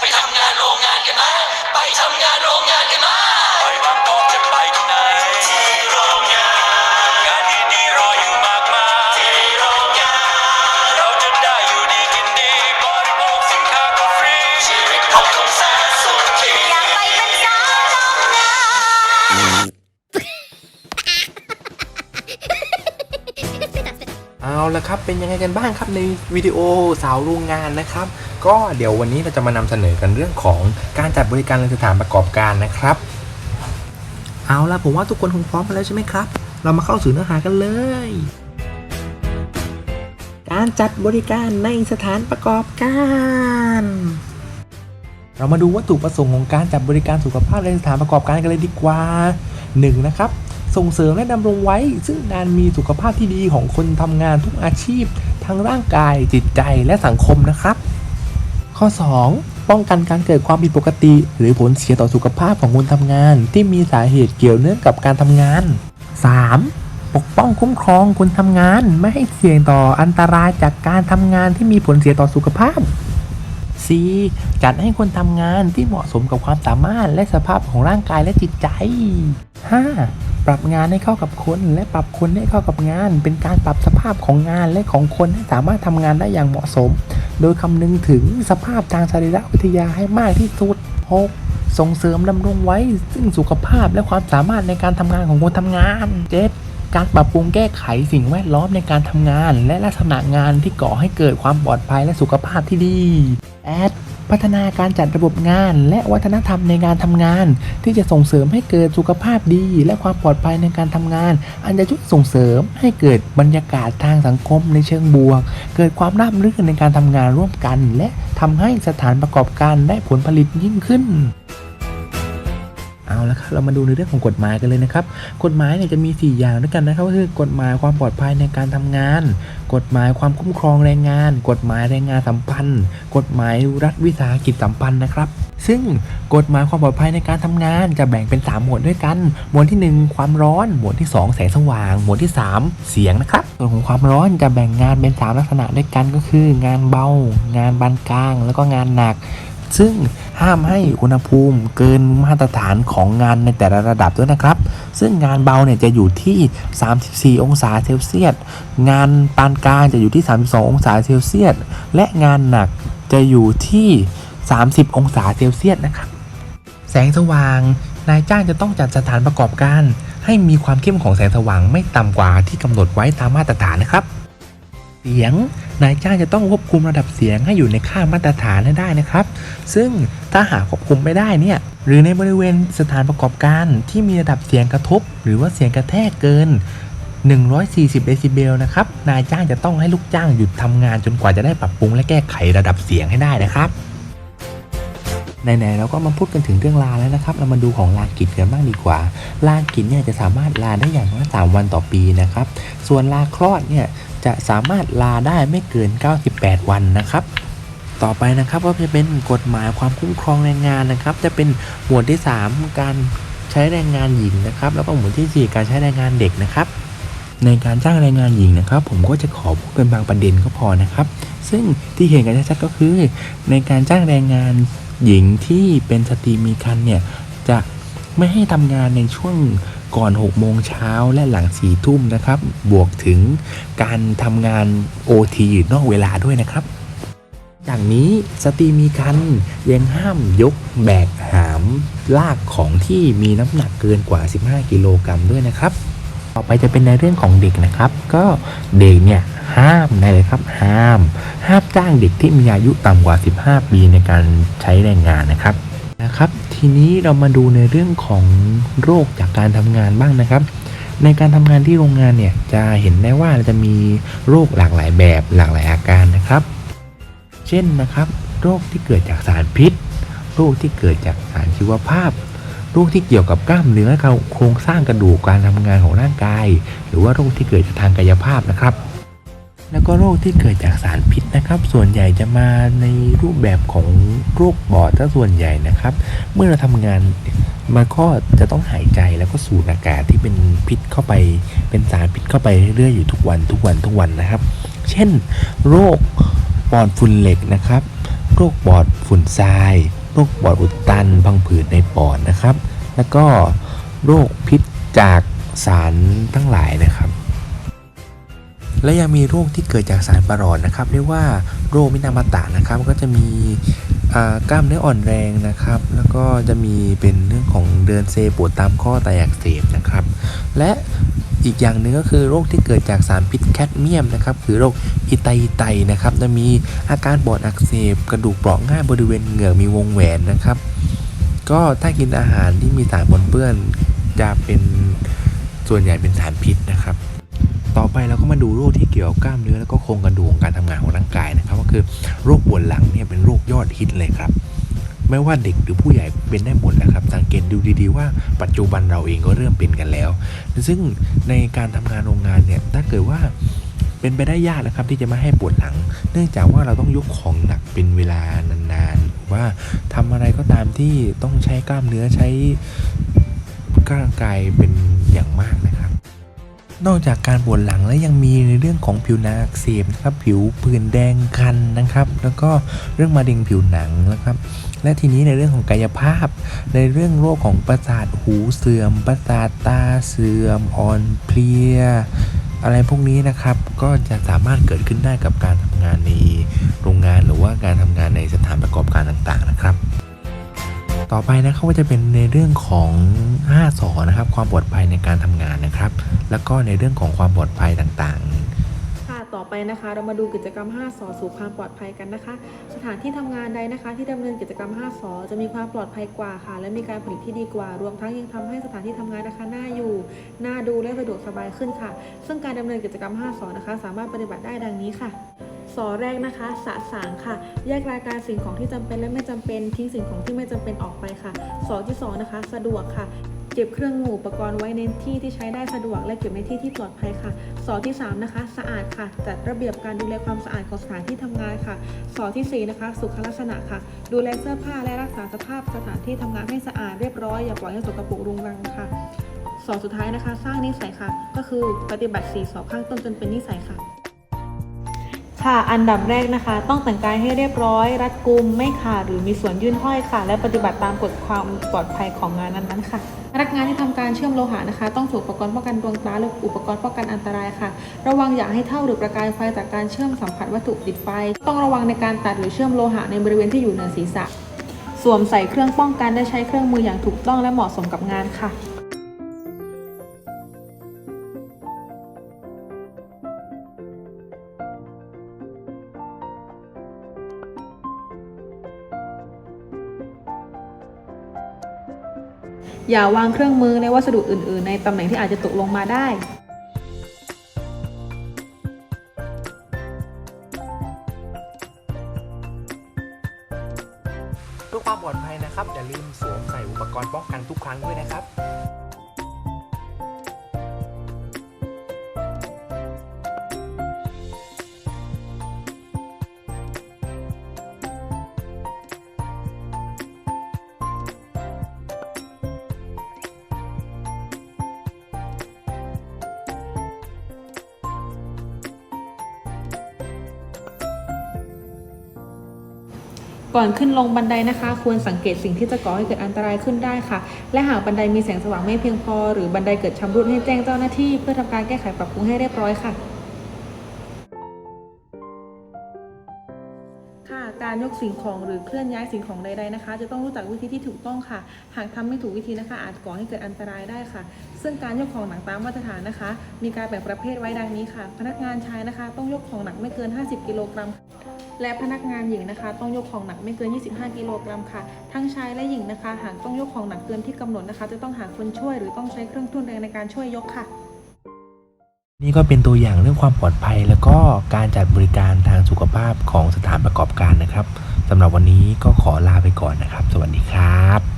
ไปทำงานโรงงานกันไหมไปทำงานโรงงานกันไหมไปบางกอกจะไปที่ไหนที่โรงงาน งานดีๆรออยู่มากมายที่โรงงาน เราจะได้อยู่ดีกินดีบริโภคสินค้าก็ฟรีชีวิตของคนแสนสุขีอยากไปเป็นสาวโรงงาน เอาละครับเป็นยังไงกันบ้างครับในวิดีโอสาวโรงงานนะครับ ก็เดี๋ยววันนี้เราจะมานำเสนอกันเรื่องของการจัดบริการในสถานประกอบการนะครับ เอาละผมว่าทุกคนคงพร้อมกันแล้วใช่ไหมครับ เรามาเข้าสู่เนื้อหากันเลย การจัดบริการในสถานประกอบการเรามาดูวัตถุประสงค์ของการจัดบริการสุขภาพในสถานประกอบการกันเลยดีกว่า 1. นะครับ ส่งเสริมและดำรงไว้ ซึ่งการมีสุขภาพที่ดีของคนทำงานทุกอาชีพ ทั้งร่างกายจิตใจและสังคมนะครับ ข้อ 2. ป้องกันการเกิดความผิดปกติ หรือผลเสียต่อสุขภาพของคนทำงาน ที่มีสาเหตุเกี่ยวเนื่องกับการทำงาน 3. ปกป้องคุ้มครองคนทำงาน ไม่ให้เสี่ยงต่ออันตรายจากการทำงานที่มีผลเสียต่อสุขภาพ C จัดให้คนทำงานที่เหมาะสมกับความสามารถและสภาพของร่างกายและจิตใจ 5. ปรับงานให้เข้ากับคนและปรับคนให้เข้ากับงาน เป็นการปรับสภาพของงานและของคนให้สามารถทำงานได้อย่างเหมาะสม โดยคำนึงถึงสภาพทางสรีรวิทยาให้มากที่สุด 6. ส่งเสริมดำรงไว้ซึ่งสุขภาพและความสามารถในการทำงานของคนทำงาน 7. การปรับปรุงแก้ไขสิ่งแวดล้อมในการทำงาน และลักษณะงานที่ก่อให้เกิดความปลอดภัยและสุขภาพที่ดีแอด พัฒนาการจัดระบบงาน และวัฒนธรรมในการทำงาน ที่จะส่งเสริมให้เกิดสุขภาพดี และความปลอดภัยในการทำงาน อันจะช่วยส่งเสริมให้เกิดบรรยากาศทางสังคมในเชิงบวก เกิดความราบรื่นในการทำงานร่วมกัน และทำให้สถานประกอบการได้ผลผลิตยิ่งขึ้น เอาละครับเรามาดูในเรื่องของกฎหมายกันเลยนะครับ กฎหมายเนี่ยจะมี 4 อย่างด้วยกันนะครับก็คือกฎหมายความปลอดภัยในการทำงาน กฎหมายความคุ้มครองแรงงาน กฎหมายแรงงานสัมพันธ์ กฎหมายรัฐวิสาหกิจสัมพันธ์นะครับ ซึ่งกฎหมายความปลอดภัยในการทำงานจะแบ่งเป็น 3 หมวดด้วยกัน หมวดที่ 1 ความร้อน หมวดที่ 2 แสงสว่าง หมวดที่ 3 เสียงนะครับส่วนของความร้อนจะแบ่งงานเป็น 3 ลักษณะด้วยกันก็คือ งานเบา งานปานกลาง แล้วก็งานหนัก ซึ่งห้ามให้อุณหภูมิเกินมาตรฐานของงานในแต่ละระดับด้วยนะครับ ซึ่งงานเบาเนี่ยจะอยู่ที่ 34 องศาเซลเซียส งานปานกลางจะอยู่ที่ 32 องศาเซลเซียส และงานหนักจะอยู่ที่ 30 องศาเซลเซียสนะครับ แสงสว่างนายจ้างจะต้องจัดสถานประกอบการ ให้มีความเข้มของแสงสว่างไม่ต่ำกว่าที่กำหนดไว้ตามมาตรฐานนะครับ เสียง นายจ้างจะต้องควบคุมระดับเสียงให้อยู่ในค่ามาตรฐานให้ได้นะครับ ซึ่งถ้าหากควบคุมไม่ได้เนี่ยหรือในบริเวณสถานประกอบการที่มีระดับเสียงกระทบ หรือว่าเสียงกระแทกเกิน 140 เดซิเบลนะครับนายจ้างจะต้องให้ลูกจ้างหยุดทำงานจนกว่าจะได้ปรับปรุงและแก้ไขระดับเสียงให้ได้นะครับไหนๆเราก็มาพูดกันถึงเรื่องลาแล้วนะครับ เรามาดูของลากิจกันบ้างดีกว่า ลากิจเนี่ยจะสามารถลาได้อย่างน้อย3วันต่อปีนะครับ ส่วนลาคลอดเนี่ย จะสามารถลาได้ไม่เกิน 98 วันนะครับ ต่อไปนะครับก็จะเป็นกฎหมายความคุ้มครองแรงงานนะครับ จะเป็นหมวดที่ 3 การใช้แรงงานหญิงนะครับ แล้วก็หมวดที่ 4 การใช้แรงงานเด็กนะครับ ในการจ้างแรงงานหญิงนะครับ ผมก็จะขอพูดเป็นบางประเด็นก็พอนะครับ ซึ่งที่เห็นกันชัดๆก็คือ ในการจ้างแรงงานหญิงที่เป็นสตรีมีครรภ์เนี่ยจะไม่ให้ทำงานในช่วง ก่อน 6 โมงเช้าและหลัง4ทุ่มนะครับ บวกถึงการทำงาน OT นอกเวลาด้วยนะครับอย่างนี้สตรีมีครรภ์ยังห้ามยกแบกหามลากของที่มีน้ำหนักเกินกว่า 15 กิโลกรัมด้วยนะครับ ต่อไปจะเป็นในเรื่องของเด็กนะครับ ก็เด็กเนี่ยห้ามเลยครับห้าม ห้ามจ้างเด็กที่มีอายุต่ำกว่า 15 ปีในการใช้แรงงานนะครับนะครับ ทีนี้เรามาดูในเรื่องของโรคจากการทำงานบ้างนะครับ ในการทำงานที่โรงงานเนี่ยจะเห็นได้ว่าจะมีโรคหลากหลายแบบหลากหลายอาการนะครับ เช่นนะครับ โรคที่เกิดจากสารพิษ โรคที่เกิดจากสารชีวภาพ โรคที่เกี่ยวกับกล้ามเนื้อโครงสร้างกระดูกการทำงานของร่างกาย หรือว่าโรคที่เกิดจากทางกายภาพนะครับ แล้วก็โรคที่เกิดจากสารพิษนะครับ ส่วนใหญ่จะมาในรูปแบบของโรคปอดถ้าส่วนใหญ่นะครับ เมื่อเราทำงานมันก็จะต้องหายใจแล้วก็สูดอากาศที่เป็นพิษเข้าไป เป็นสารพิษเข้าไปเรื่อยๆอยู่ทุกวันทุกวันทุกวันนะครับ เช่น โรคปอดฝุ่นเหล็กนะครับ โรคปอดฝุ่นทราย โรคปอดอุดตันพังผืดในปอดนะครับ แล้วก็โรคพิษจากสารทั้งหลายนะครับ และยังมีโรคที่เกิดจากสารประหลอดนะครับเรียกว่าโรคมินามาตะนะครับก็จะมีกล้ามเนื้ออ่อนแรงนะครับ แล้วก็จะมีเป็นเรื่องของเดินเซปวดตามข้อไตอักเสบนะครับ และอีกอย่างหนึ่งก็คือโรคที่เกิดจากสารพิษแคดเมียมนะครับคือโรคอิไตไตนะครับจะมีอาการปอดอักเสบ กระดูกเปราะง่ายบริเวณเหงือกมีวงแหวนนะครับ ก็ถ้ากินอาหารที่มีสารปนเปื้อนจะเป็นส่วนใหญ่เป็นสารพิษนะครับ ต่อไปเราก็มาดูโรคที่เกี่ยวกับกล้ามเนื้อแล้วก็โครงกระดูกของการทำงานของร่างกายนะครับ ก็คือโรคปวดหลังเนี่ยเป็นโรคยอดฮิตเลยครับ ไม่ว่าเด็กหรือผู้ใหญ่เป็นได้หมดแหละครับ สังเกตดูดีๆว่าปัจจุบันเราเองก็เริ่มเป็นกันแล้ว ซึ่งในการทำงานโรงงานเนี่ยถ้าเกิดว่าเป็นไปได้ยากนะครับที่จะไม่ให้ปวดหลัง เนื่องจากว่าเราต้องยกของหนักเป็นเวลานานๆหรือว่าทำอะไรก็ตามที่ต้องใช้กล้ามเนื้อใช้ร่างกายเป็นอย่างมากนะครับ นอกจากการปวดหลังแล้วยังมีในเรื่องของผิวหนังอักเสบนะครับผิวผื่นแดงคันนะครับ แล้วก็เรื่องมะเร็งผิวหนังนะครับ และทีนี้ในเรื่องของกายภาพ ในเรื่องโรคของประสาทหูเสื่อม ประสาทตาเสื่อมอ่อนเพลียอะไรพวกนี้นะครับก็จะสามารถเกิดขึ้นได้กับการทำงานในโรงงานหรือว่าการทำงานในสถานประกอบการต่างๆนะครับ ต่อไปนะครับก็จะเป็นในเรื่องของ5สอนะครับ ความปลอดภัยในการทำงานนะครับ แล้วก็ในเรื่องของความปลอดภัยต่างๆค่ะต่อไปนะคะเรามาดูกิจกรรม 5 สอสู่ความปลอดภัยกันนะคะ สถานที่ทำงานใดนะคะ ที่ดำเนินกิจกรรม 5 สอจะมีความปลอดภัยกว่าค่ะ และมีการผลิตที่ดีกว่า รวมทั้งยังทำให้สถานที่ทำงานนะคะน่าอยู่น่าดูและสะดวกสบายขึ้นค่ะ ซึ่งการดำเนินกิจกรรม 5 สอนะคะ สามารถปฏิบัติได้ดังนี้ค่ะ สอแรกนะคะสะสางค่ะ แยกรายการสิ่งของที่จำเป็นและไม่จำเป็นทิ้งสิ่งของที่ไม่จำเป็นออกไปค่ะสอที่สองนะคะ สะดวกค่ะเก็บเครื่องมืออุปกรณ์ไว้ในที่ที่ใช้ได้สะดวก และเก็บในที่ที่ปลอดภัยค่ะ สอที่สามนะคะสะอาดค่ะ จัดระเบียบการดูแลความสะอาดของสถานที่ทำงานค่ะ สอที่สี่นะคะสุขลักษณะค่ะ ดูแลเสื้อผ้าและรักษาสภาพสถานที่ทำงานให้สะอาดเรียบร้อยอย่าปล่อยให้สกปรกรุงรังค่ะสอสุดท้ายนะคะ สร้างนิสัยค่ะ ก็คือปฏิบัติสีสอข้างต้นจนเป็นนิสัยค่ะ ค่ะ อันดับแรกนะคะ ต้องแต่งกายให้เรียบร้อย รัดกุม ไม่ขาดหรือมีส่วนยื่นห้อยค่ะ และปฏิบัติตามกฎความปลอดภัยของงานนั้นๆค่ะพนักงานที่ทำการเชื่อมโลหะนะคะ ต้องสวมอุปกรณ์ป้องกันดวงตาหรืออุปกรณ์ป้องกันอันตรายค่ะ ระวังอย่าให้เท่าหรือประกายไฟจากการเชื่อมสัมผัสวัตถุติดไฟ ต้องระวังในการตัดหรือเชื่อมโลหะในบริเวณที่อยู่เหนือศีรษะ สวมใส่เครื่องป้องกันและใช้เครื่องมืออย่างถูกต้องและเหมาะสมกับงานค่ะ อย่าวางเครื่องมือในวัสดุอื่น ๆ ในตำแหน่งที่อาจจะตกลงมาได้เพื่อความปลอดภัยนะครับ อย่าลืมสวมใส่อุปกรณ์ป้องกันทุกครั้งด้วยนะครับ ก่อนขึ้นลงบันไดนะคะ ควรสังเกตสิ่งที่จะก่อให้เกิดอันตรายขึ้นได้ค่ะ และหากบันไดมีแสงสว่างไม่เพียงพอ หรือบันไดเกิดชำรุดให้แจ้งเจ้าหน้าที่ เพื่อทำการแก้ไขปรับปรุงให้เรียบร้อยค่ะ ค่ะการยกสิ่งของหรือเคลื่อนย้ายสิ่งของใด ๆนะคะ จะต้องรู้จักวิธีที่ถูกต้องค่ะ หากทำไม่ถูกวิธีนะคะ อาจก่อให้เกิดอันตรายได้ค่ะ ซึ่งการยกของหนักตามมาตรฐานนะคะ มีการแบ่งประเภทไว้ดังนี้ค่ะ พนักงานชายนะคะ ต้องยกของหนักไม่เกิน 50 กิโลกรัม และพนักงานหญิงนะคะ ต้องยกของหนักไม่เกิน 25 กิโลกรัมค่ะ ทั้งชายและหญิงนะคะ หากต้องยกของหนักเกินที่กำหนดนะคะ จะต้องหาคนช่วยหรือต้องใช้เครื่องทุ่นแรงในการช่วยยกค่ะ นี่ก็เป็นตัวอย่างเรื่องความปลอดภัย แล้วก็การจัดบริการทางสุขภาพของสถานประกอบการนะครับสำหรับวันนี้ก็ขอลาไปก่อนนะครับ สวัสดีครับ